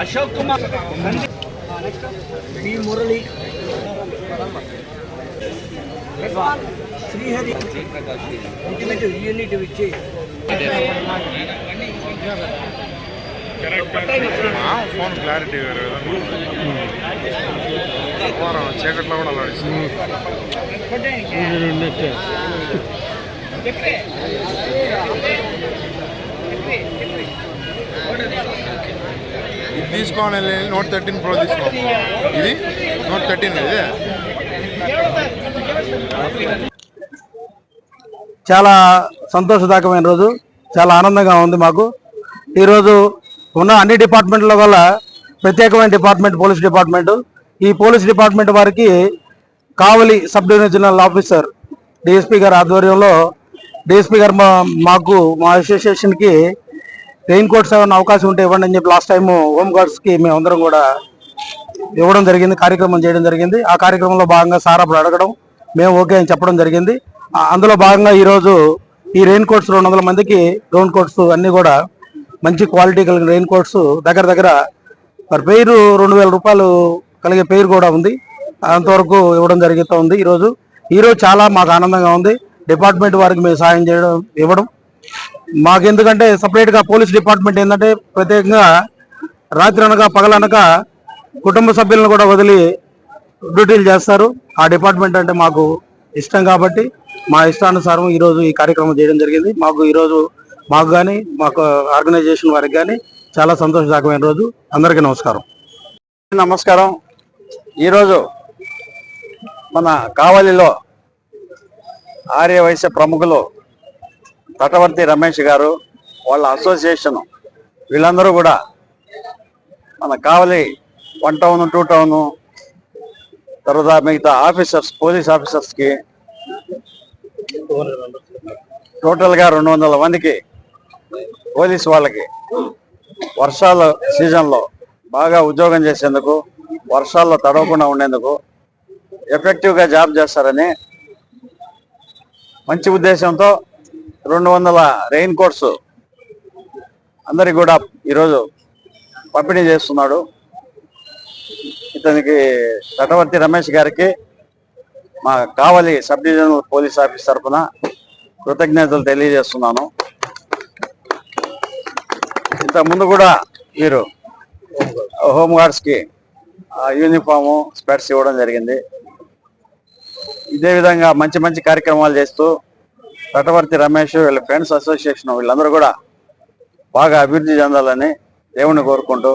Ashok Kumar. B Murali. Srihari. Intimate unit ఇచ్చి phone clarity వేరే విధంగా చీకట్లో కూడా అలా ఇది తీసుకోవాలి నోట్ థర్టీన్ ప్రో తీసుకో. ఇది? నోట్ థర్టీన్ ఇది? చాలా సంతోషదాయకమైన రోజు చాలా ఆనందంగా ఉంది మాకు. ఈరోజు ఉన్న అన్ని డిపార్ట్మెంట్ల వల్ల ప్రత్యేకమైన డిపార్ట్మెంట్ పోలీస్ డిపార్ట్మెంట్. ఈ పోలీస్ డిపార్ట్మెంట్ వారికి Kavali sub divisional officer DSP గారి ఆధ్వర్యంలో డిఎస్పీ గారు మా- మాకు మా అసోసియేషన్కి రెయిన్ కోట్స్ ఏమైనా అవకాశం ఉంటే ఇవ్వండి అని చెప్పి లాస్ట్ టైం హోమ్ గార్డ్స్కి మేమందరం కూడా ఇవ్వడం జరిగింది కార్యక్రమం చేయడం జరిగింది. ఆ కార్యక్రమంలో భాగంగా సార్ అప్పుడు అడగడం మేము ఓకే అని చెప్పడం జరిగింది. అందులో భాగంగా ఈరోజు ఈ రెయిన్ కోట్స్ రెండు వందల మందికి గ్రౌండ్ కోట్స్ అన్నీ కూడా మంచి క్వాలిటీ కలిగిన రెయిన్ కోట్స్ దగ్గర దగ్గర మరి పేరు రెండు వేల రూపాయలు కలిగే పేరు కూడా ఉంది. అంతవరకు ఇవ్వడం జరుగుతూ ఉంది ఈరోజు. ఈరోజు చాలా మాకు ఆనందంగా ఉంది. డిపార్ట్మెంట్ వారికి మేము సాయం చేయడం ఇవ్వడం. మాకు ఎందుకంటే సపరేట్గా పోలీస్ డిపార్ట్మెంట్ ఏంటంటే ప్రత్యేకంగా రాత్రి అనగా పగలనక కుటుంబ సభ్యులను కూడా వదిలి డ్యూటీలు చేస్తారు. ఆ డిపార్ట్మెంట్ అంటే మాకు ఇష్టం కాబట్టి మా ఇష్టానుసారం ఈరోజు ఈ కార్యక్రమం చేయడం జరిగింది. మాకు ఈరోజు మాకు కానీ మాకు ఆర్గనైజేషన్ వారికి కానీ చాలా సంతోషదాయకమైన రోజు. అందరికీ నమస్కారం. నమస్కారం. ఈరోజు మన కావలిలో ఆర్య వైశ్య ప్రముఖులు తటవర్తి రమేష్ గారు వాళ్ళ అసోసియేషన్ వీళ్ళందరూ కూడా మన Kavali one town two town తర్వాత మిగతా ఆఫీసర్స్ పోలీస్ ఆఫీసర్స్కి టోటల్గా రెండు వందల మందికి పోలీస్ వాళ్ళకి వర్షాల సీజన్లో బాగా ఉద్యోగం చేసేందుకు వర్షాల్లో తడవకుండా ఉండేందుకు ఎఫెక్టివ్గా జాబ్ చేస్తారని మంచి ఉద్దేశంతో రెండు వందల రెయిన్ కోట్స్ అందరికి కూడా ఈరోజు పంపిణీ చేస్తున్నాడు. ఇతనికి చటవర్తి రమేష్ గారికి మా Kavali sub divisional police office తరఫున కృతజ్ఞతలు తెలియజేస్తున్నాను. ఇంతకుముందు ముందు కూడా వీరు హోమ్ యూనిఫాము స్పెట్స్ ఇవ్వడం జరిగింది. ఇదే విధంగా మంచి మంచి కార్యక్రమాలు చేస్తూ తటవర్తి రమేష్ వీళ్ళ ఫ్రెండ్స్ అసోసియేషన్ వీళ్ళందరూ కూడా బాగా అభివృద్ధి చెందాలని దేవుణ్ణి కోరుకుంటూ